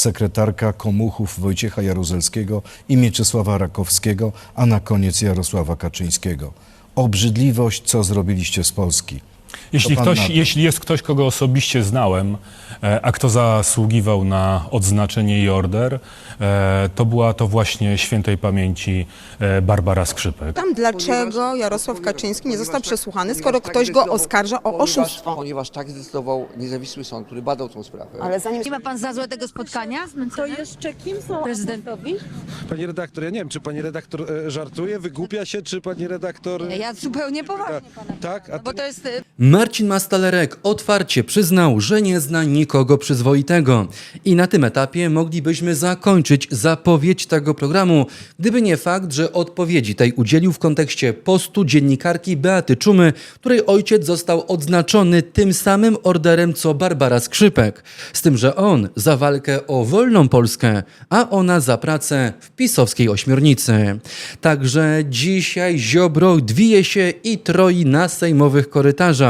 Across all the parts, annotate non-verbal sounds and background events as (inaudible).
sekretarka Komuchów Wojciecha Jaruzelskiego i Mieczysława Rakowskiego, a na koniec Jarosława Kaczyńskiego. Obrzydliwość, co zrobiliście z Polski. Jeśli, pan na ktoś, to? jeśli jest ktoś, kogo osobiście znałem, e, a kto zasługiwał na odznaczenie i order, e, to była to właśnie świętej pamięci e, Barbara Skrzypek. Tam dlaczego Jarosław Kaczyński nie został przesłuchany, skoro tak ktoś go oskarża o ponieważ- oszustwo? Ponieważ tak zdecydował niezawisły sąd, który badał tą sprawę. Ale zanim Nie ma pan za złe tego spotkania? To jeszcze kim są Prezydentowi? Pani redaktor, ja nie wiem, czy pani redaktor e, żartuje, wygłupia się, czy pani redaktor... Ja zupełnie poważnie pana. Tak? A Bo to jest y, Marcin Mastalerek otwarcie przyznał, że nie zna nikogo przyzwoitego. I na tym etapie moglibyśmy zakończyć zapowiedź tego programu, gdyby nie fakt, że odpowiedzi tej udzielił w kontekście postu dziennikarki Beaty Czumy, której ojciec został odznaczony tym samym orderem co Barbara Skrzypek. Z tym, że on za walkę o wolną Polskę, a ona za pracę w pisowskiej ośmiornicy. Także dzisiaj Ziobro dwije się i troi na sejmowych korytarzach.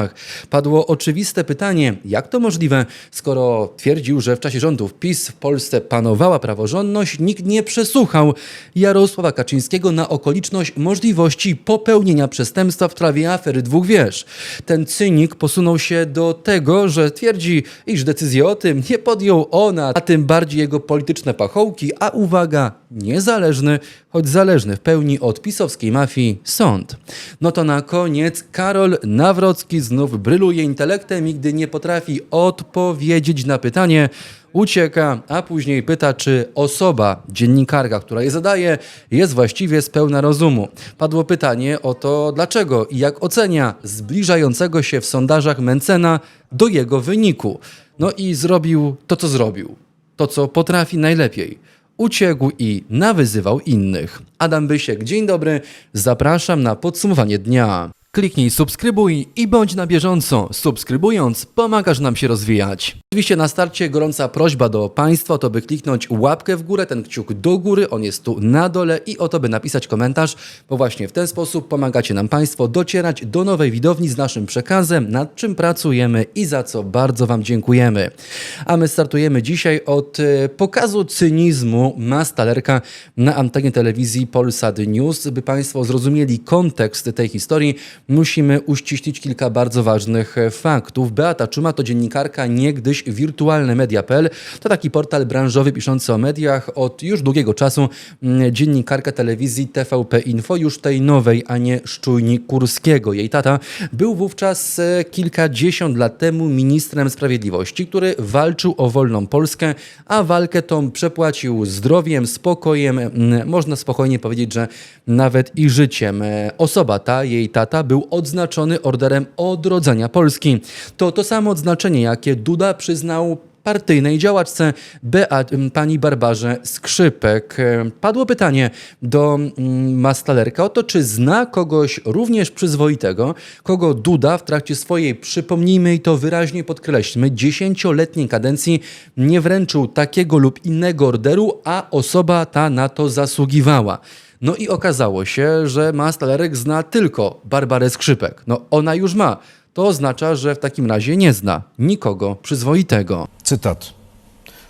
Padło oczywiste pytanie, jak to możliwe, skoro twierdził, że w czasie rządów PiS w Polsce panowała praworządność, nikt nie przesłuchał Jarosława Kaczyńskiego na okoliczność możliwości popełnienia przestępstwa w trawie afery dwóch wież. Ten cynik posunął się do tego, że twierdzi, iż decyzję o tym nie podjął ona, a tym bardziej jego polityczne pachołki, a uwaga, niezależny, choć zależny w pełni od pisowskiej mafii sąd. No to na koniec Karol Nawrocki znów bryluje intelektem i gdy nie potrafi odpowiedzieć na pytanie, ucieka, a później pyta, czy osoba, dziennikarka, która je zadaje, jest właściwie spełna rozumu. Padło pytanie o to, dlaczego i jak ocenia zbliżającego się w sondażach Mencena do jego wyniku. No i zrobił to, co zrobił. To, co potrafi najlepiej. Uciekł i nawyzywał innych. Adam Bysiek, dzień dobry. Zapraszam na podsumowanie dnia. Kliknij subskrybuj i bądź na bieżąco. Subskrybując, pomagasz nam się rozwijać. Oczywiście na starcie gorąca prośba do Państwa, to by kliknąć łapkę w górę, ten kciuk do góry, on jest tu na dole i o to by napisać komentarz, bo właśnie w ten sposób pomagacie nam Państwo docierać do nowej widowni z naszym przekazem, nad czym pracujemy i za co bardzo Wam dziękujemy. A my startujemy dzisiaj od e, pokazu cynizmu Mastalerka na antenie telewizji Polsat News. By Państwo zrozumieli kontekst tej historii, musimy uściślić kilka bardzo ważnych e, faktów. Beata Czuma to dziennikarka niegdyś wirtualnemedia.pl. To taki portal branżowy piszący o mediach. Od już długiego czasu mm, dziennikarka telewizji TVP Info, już tej nowej, a nie szczujni Kurskiego. Jej tata był wówczas e, kilkadziesiąt lat temu ministrem sprawiedliwości, który walczył o wolną Polskę, a walkę tą przepłacił zdrowiem, spokojem, można spokojnie powiedzieć, że nawet i życiem. E, Osoba ta, jej tata, był odznaczony orderem odrodzenia Polski. To to samo odznaczenie, jakie Duda przyznał partyjnej działaczce Beat, pani Barbarze Skrzypek. E, Padło pytanie do Mastalerka o to, czy zna kogoś również przyzwoitego, kogo Duda w trakcie swojej, przypomnijmy i to wyraźnie podkreślmy, dziesięcioletniej kadencji nie wręczył takiego lub innego orderu, a osoba ta na to zasługiwała. No i okazało się, że Mastalerek zna tylko Barbarę Skrzypek. No ona już ma. To oznacza, że w takim razie nie zna nikogo przyzwoitego. Cytat.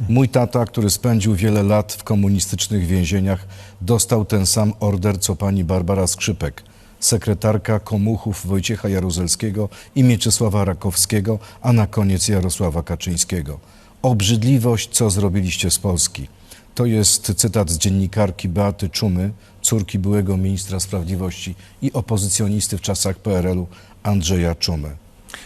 Mój tata, który spędził wiele lat w komunistycznych więzieniach, dostał ten sam order co pani Barbara Skrzypek, sekretarka Komuchów Wojciecha Jaruzelskiego i Mieczysława Rakowskiego, a na koniec Jarosława Kaczyńskiego. Obrzydliwość, co zrobiliście z Polski. To jest cytat z dziennikarki Beaty Czumy, córki byłego ministra sprawiedliwości i opozycjonisty w czasach PRL-u Andrzeja Czumy.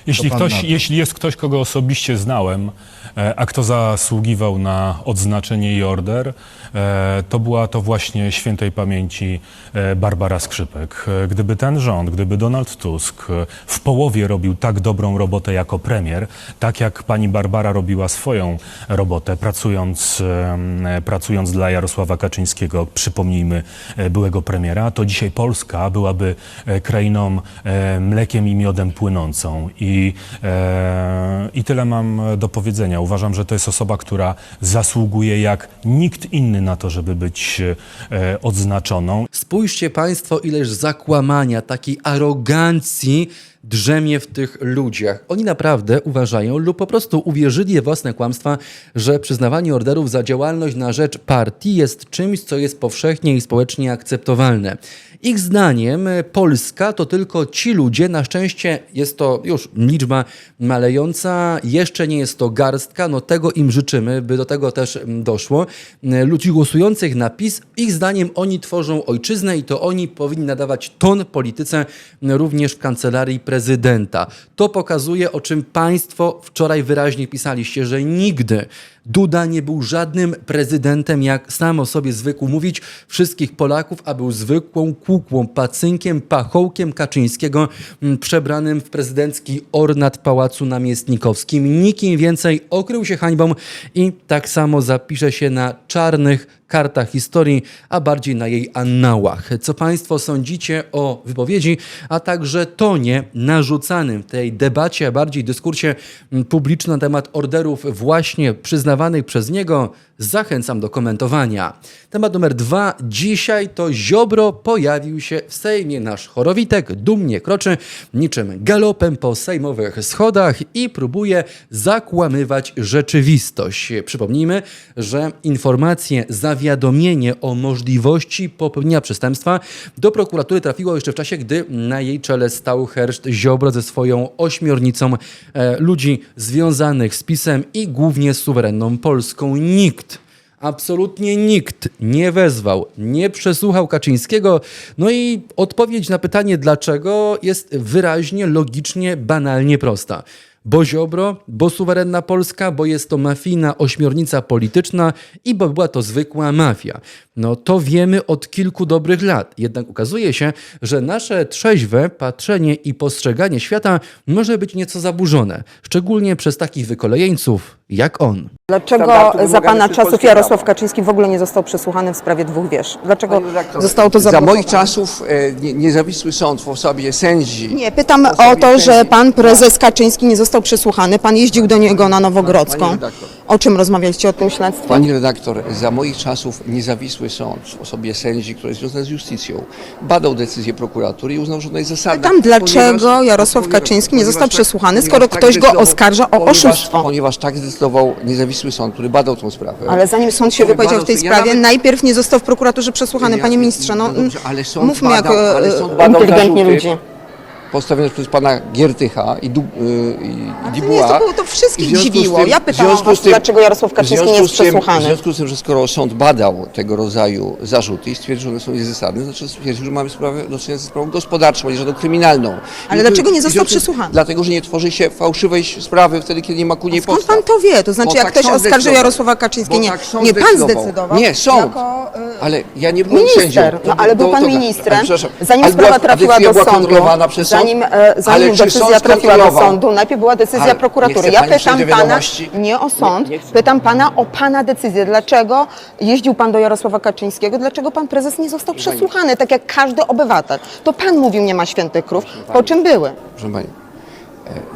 Jeśli, pan na ktoś, to? jeśli jest ktoś, kogo osobiście znałem, e, a kto zasługiwał na odznaczenie i order, e, to była to właśnie świętej pamięci e, Barbara Skrzypek. E, Gdyby ten rząd, gdyby Donald Tusk e, w połowie robił tak dobrą robotę jako premier, tak jak pani Barbara robiła swoją robotę, pracując, em, e, pracując dla Jarosława Kaczyńskiego, przypomnijmy, e, byłego premiera, to dzisiaj Polska byłaby e, krainą e, mlekiem i miodem płynącą. i, e, i tyle mam do powiedzenia. Uważam, że to jest osoba, która zasługuje jak nikt inny na to, żeby być e, odznaczoną. Spójrzcie Państwo, ileż zakłamania, takiej arogancji drzemie w tych ludziach. Oni naprawdę uważają lub po prostu uwierzyli w własne kłamstwa, że przyznawanie orderów za działalność na rzecz partii jest czymś, co jest powszechnie i społecznie akceptowalne. Ich zdaniem Polska to tylko ci ludzie, na szczęście jest to już liczba malejąca, jeszcze nie jest to garstka, no tego im życzymy, by do tego też doszło. Ludzi głosujących na PiS, ich zdaniem oni tworzą ojczyznę i to oni powinni nadawać ton polityce również w kancelarii prezydenta. To pokazuje, o czym Państwo wczoraj wyraźnie pisaliście, że nigdy Duda nie był żadnym prezydentem, jak sam o sobie zwykł mówić, wszystkich Polaków, a był zwykłą kukłą, pacynkiem, pachołkiem Kaczyńskiego, m, przebranym w prezydencki ornat Pałacu Namiestnikowskim. Nikim więcej okrył się hańbą i tak samo zapisze się na czarnych kartach historii, a bardziej na jej annałach. Co Państwo sądzicie o wypowiedzi, a także tonie narzucanym w tej debacie, a bardziej dyskursie publicznym na temat orderów właśnie przyznawanych przez niego? Zachęcam do komentowania. Temat numer dwa. Dzisiaj to Ziobro pojawił się w Sejmie. Nasz chorowitek dumnie kroczy niczym galopem po sejmowych schodach i próbuje zakłamywać rzeczywistość. Przypomnijmy, że informacje, zawiadomienie o możliwości popełnienia przestępstwa do prokuratury trafiło jeszcze w czasie, gdy na jej czele stał Herszt Ziobro ze swoją ośmiornicą e, ludzi związanych z PiSem i głównie z suwerenną Polską. Nikt Absolutnie nikt nie wezwał, nie przesłuchał Kaczyńskiego. No i odpowiedź na pytanie dlaczego jest wyraźnie, logicznie, banalnie prosta. Bo Ziobro, bo suwerenna Polska, bo jest to mafijna ośmiornica polityczna i bo była to zwykła mafia. No to wiemy od kilku dobrych lat. Jednak okazuje się, że nasze trzeźwe patrzenie i postrzeganie świata może być nieco zaburzone. Szczególnie przez takich wykolejeńców jak on. Dlaczego za pana czasów Jarosław. Kaczyński w ogóle nie został przesłuchany w sprawie dwóch wież? Dlaczego zostało to Za zablokowane? moich czasów e, nie- niezawisły sąd w osobie sędzi. Nie, pytam o to, że pan prezes Kaczyński nie został przesłuchany. Pan jeździł do niego na Pani Nowogrodzką. redaktor. O czym rozmawialiście o tym śledztwie? Pani redaktor, za moich czasów niezawisły sąd w osobie sędzi, który jest związany z justicją, badał decyzję prokuratury i uznał, że ona jest zasadna. Pytam, dlaczego ponieważ- Jarosław ponieważ- Kaczyński nie został przesłuchany, skoro tak ktoś go oskarża o oszustwo? Ponieważ tak zdecydował niezawisły sąd, który badał tą sprawę. Ale zanim sąd się wypowiedział w tej ja sprawie, nawet- najpierw nie został w prokuraturze przesłuchany. Ja- Panie ministrze, no, no dobrze, ale sąd mówmy badał- ale e, sąd badał inteligentni ludzie. Postawione przez pana Giertycha i, du, y, i, to Dibuła. nie, to było- to wszystkich I w związku z dziwiło. tym- Ja w pytałam związku was, z tym- dlaczego Jarosław w Kaczyński nie jest z tym- przesłuchany. W związku z tym, że skoro sąd badał tego rodzaju zarzuty i stwierdził, że one są niezasadne, to znaczy stwierdził, że mamy sprawę do czynienia ze sprawą gospodarczą, a nie żadną kryminalną. Ale I dlaczego nie w został związku z- przesłuchany? Dlatego, że nie tworzy się fałszywej sprawy wtedy, kiedy nie ma ku niej Skąd podstaw. pan to wie? To znaczy, Bo jak tak ktoś sąd oskarżył zdecydował. Jarosława Kaczyńskiego, nie, tak sąd nie pan zdecydował. zdecydował. Nie, sąd. Jako, y, Ale ja nie byłem Minister, sędzią. no ale był to- pan to- ministrem, ale przepraszam, zanim ale sprawa była- trafiła decyzja do była sądu, kontrolowana przez sąd? Zanim, e, zanim decyzja trafiła do sądu, najpierw była decyzja Ale nie prokuratury. chce Ja pani pytam do pana, wiadomości? nie o sąd, Nie- nie chcę. pytam pana o pana decyzję. Dlaczego jeździł pan do Jarosława Kaczyńskiego? Dlaczego pan prezes nie został przesłuchany, tak jak każdy obywatel? To pan mówił, nie ma świętych krów. Po czym były? Proszę Pani,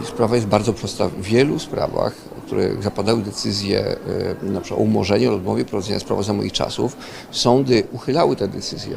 e, sprawa jest bardzo prosta. W wielu sprawach, w których zapadały decyzje e, na przykład o umorzeniu, odmowie prowadzenia sprawy za moich czasów, sądy uchylały te decyzje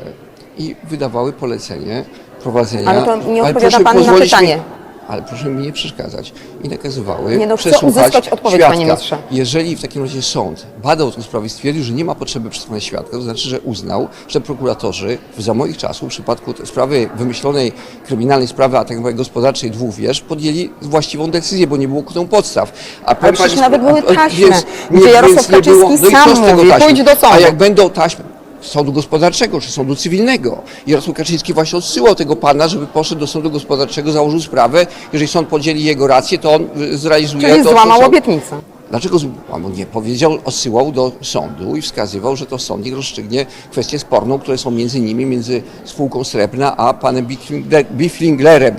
i wydawały polecenie prowadzenia. Ale to nie odpowiada proszę pan na pytanie. Mi, ale proszę mi nie przeszkadzać. I nakazywały Nie no, przesłuchać uzyskać odpowiedź, świadka. panie ministrze. Jeżeli w takim razie sąd badał tę sprawę i stwierdził, że nie ma potrzeby przesłuchania świadka, to znaczy, że uznał, że prokuratorzy za moich czasów w przypadku sprawy wymyślonej kryminalnej sprawy, a tak naprawdę gospodarczej dwóch wież, podjęli właściwą decyzję, bo nie było ku temu podstaw. A powiem przecież nawet były taśmy, więc- gdzie nie- Jarosław więc nie było- no i co sam z tego mówi, taśmy? A jak będą taśmy sądu gospodarczego czy sądu cywilnego. Jarosław Kaczyński właśnie odsyłał tego pana, żeby poszedł do sądu gospodarczego, założył sprawę. Jeżeli sąd podzieli jego rację, to on y, zrealizuje Czyli to. co złamał sąd- obietnicę. Dlaczego z- albo nie powiedział, odsyłał do sądu i wskazywał, że to sąd niech rozstrzygnie kwestię sporną, które są między nimi, między spółką Srebrna a panem to tak Birkfellnerem.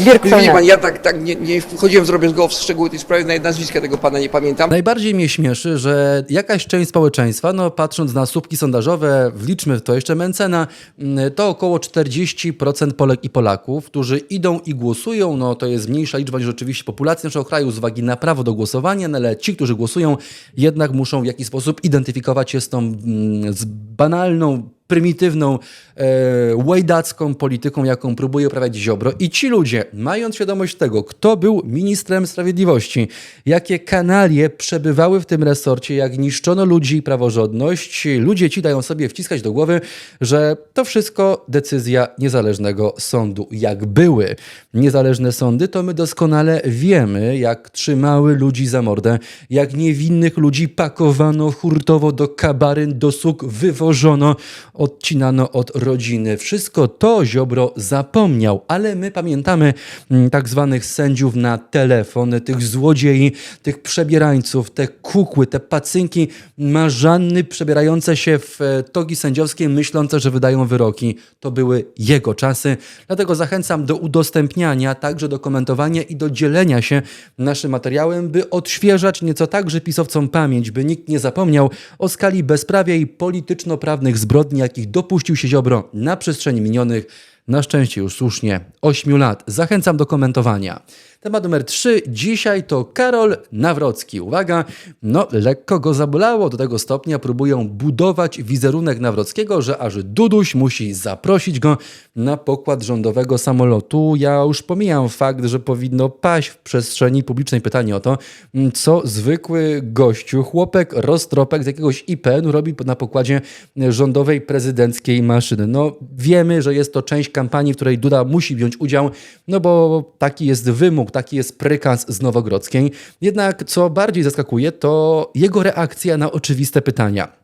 Birkfellnerem. Pan, ja tak, tak nie, nie wchodziłem drobiazgowo w szczegóły tej sprawy, nawet nazwiska tego pana nie pamiętam. Najbardziej mnie śmieszy, że jakaś część społeczeństwa, no patrząc na słupki sondażowe, wliczmy w to jeszcze Mencena, mm, to około 40% Polek i Polaków, którzy idą i głosują, no to jest mniejsza liczba niż rzeczywiście populacji naszego kraju z uwagi na prawo do głosowania, no ale ci, którzy głosują, jednak muszą w jakiś sposób identyfikować się z tą mm, z banalną, prymitywną, e, łajdacką polityką, jaką próbuje uprawiać Ziobro. I ci ludzie, mając świadomość tego, kto był ministrem sprawiedliwości, jakie kanalie przebywały w tym resorcie, jak niszczono ludzi i praworządność, ludzie ci dają sobie wciskać do głowy, że to wszystko decyzja niezależnego sądu. Jak były niezależne sądy, to my doskonale wiemy, jak trzymały ludzi za mordę, jak niewinnych ludzi pakowano hurtowo do kabaryn, do suk, wywożono, odcinano od rodziny. Wszystko to Ziobro zapomniał, ale my pamiętamy mm, tak zwanych sędziów na telefon, tych złodziei, tych przebierańców, te kukły, te pacynki, marzanny przebierające się w e, togi sędziowskie, myślące, że wydają wyroki. To były jego czasy. Dlatego zachęcam do udostępniania, także do komentowania i do dzielenia się naszym materiałem, by odświeżać nieco także pisowcom pamięć, by nikt nie zapomniał o skali bezprawia i polityczno-prawnych zbrodni, jakich dopuścił się Ziobro na przestrzeni minionych, na szczęście już słusznie, 8 lat. Zachęcam do komentowania. Temat numer 3. Dzisiaj to Karol Nawrocki. Uwaga, no lekko go zabolało. Do tego stopnia próbują budować wizerunek Nawrockiego, że aż Duduś musi zaprosić go na pokład rządowego samolotu. Ja już pomijam fakt, że powinno paść w przestrzeni publicznej pytanie o to, co zwykły gościu, chłopek, roztropek z jakiegoś IPN robi na pokładzie rządowej prezydenckiej maszyny. No wiemy, że jest to część kampanii, w której Duda musi wziąć udział, no bo taki jest wymóg, taki jest prykaz z Nowogrodzkiej. Jednak co bardziej zaskakuje, to jego reakcja na oczywiste pytania.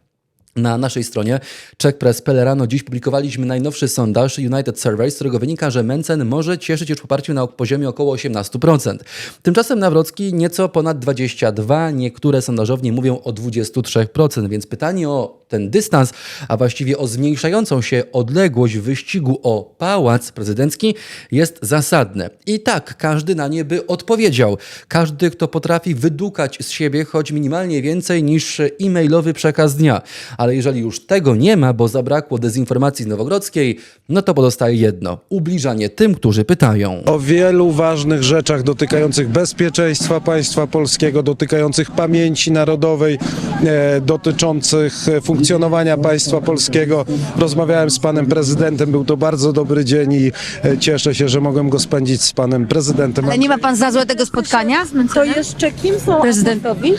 Na naszej stronie checkpress.pl rano dziś publikowaliśmy najnowszy sondaż United Survey, z którego wynika, że Mencen może cieszyć już poparciem na poziomie około 18%. Tymczasem Nawrocki nieco ponad 22%, niektóre sondażownie mówią o 23%, więc pytanie o ten dystans, a właściwie o zmniejszającą się odległość wyścigu o pałac prezydencki jest zasadne. I tak każdy na nie by odpowiedział. Każdy, kto potrafi wydukać z siebie choć minimalnie więcej niż e-mailowy przekaz dnia. Ale jeżeli już tego nie ma, bo zabrakło dezinformacji z Nowogrodzkiej, no to pozostaje jedno: ubliżanie tym, którzy pytają. O wielu ważnych rzeczach dotykających bezpieczeństwa państwa polskiego, dotykających pamięci narodowej, e, dotyczących e, funkcjonowania państwa polskiego. Rozmawiałem z panem prezydentem, był to bardzo dobry dzień i e, cieszę się, że mogłem go spędzić z panem prezydentem. Ale nie ma pan za złe tego spotkania? To jeszcze kim są Prezydentowi?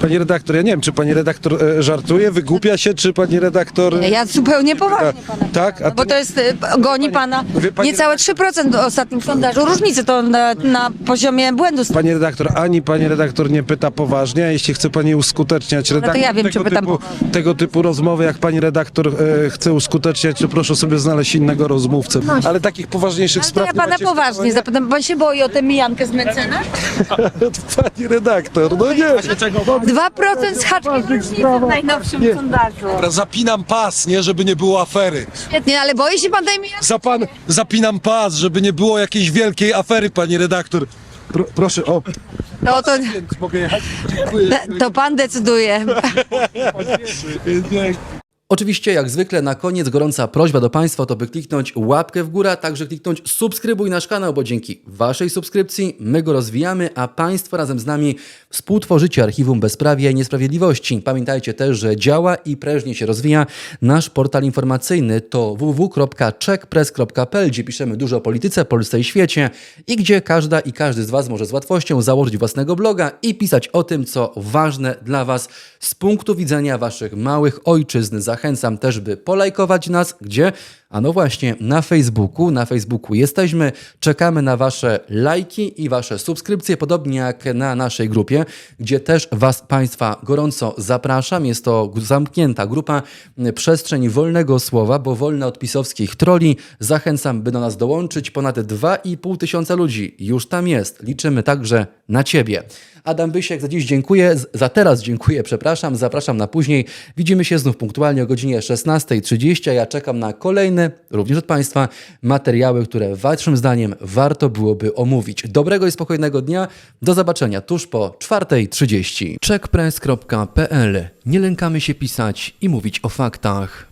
Pani redaktor, ja nie wiem, czy pani redaktor e, żartuje, wygłupia się, czy pani redaktor... Ja zupełnie poważnie pana. tak? A Bo to jest, y, goni pana pani- niecałe 3% w ostatnim sondażu. Różnicy to na, na poziomie błędu. Pani redaktor, ani pani redaktor nie pyta poważnie, a jeśli chce pani uskuteczniać No to redaktor ja wiem, czy tego, pytam typu, tego typu rozmowy, jak pani redaktor e, chce uskuteczniać, to proszę sobie znaleźć innego rozmówcę. Ale takich poważniejszych Ale to spraw... ja nie pana macie poważnie zapytam. Pan się boi o tę mijankę z Mencenem? (laughs) Pani redaktor, no nie. 2% z haczkiem różnicy w najnowszym sondażu. Dobra, Zapinam pas, nie, żeby nie było afery. Świetnie, ale boi się pan tej mijanki? Zapan, zapinam pas, żeby nie było jakiejś wielkiej afery, pani redaktor. Pro, proszę, o, No to, mogę jechać? Dziękuję. (laughs) to pan decyduje. (laughs) Oczywiście, jak zwykle, na koniec gorąca prośba do Państwa, to by kliknąć łapkę w górę, a także kliknąć subskrybuj nasz kanał, bo dzięki Waszej subskrypcji my go rozwijamy, a Państwo razem z nami współtworzycie Archiwum Bezprawia i Niesprawiedliwości. Pamiętajcie też, że działa i prężnie się rozwija nasz portal informacyjny to www.checkpress.pl, gdzie piszemy dużo o polityce, Polsce i świecie i gdzie każda i każdy z Was może z łatwością założyć własnego bloga i pisać o tym, co ważne dla Was z punktu widzenia Waszych małych ojczyzn. Zachęcam też, by polajkować nas, gdzie A no właśnie, na Facebooku, na Facebooku jesteśmy, czekamy na Wasze lajki i Wasze subskrypcje, podobnie jak na naszej grupie, gdzie też Was Państwa gorąco zapraszam. Jest to zamknięta grupa Przestrzeń Wolnego Słowa, bo wolne od pisowskich troli. Zachęcam, by do nas dołączyć. Ponad 2,5 tysiąca ludzi już tam jest. Liczymy także na Ciebie. Adam Bysiek za dziś dziękuję, za teraz dziękuję, przepraszam, zapraszam na później. Widzimy się znów punktualnie o godzinie 16.30, a ja czekam na kolejne, również od Państwa, materiały, które Waszym zdaniem warto byłoby omówić. Dobrego i spokojnego dnia, do zobaczenia tuż po 4.30. Checkpress.pl Nie lękamy się pisać i mówić o faktach.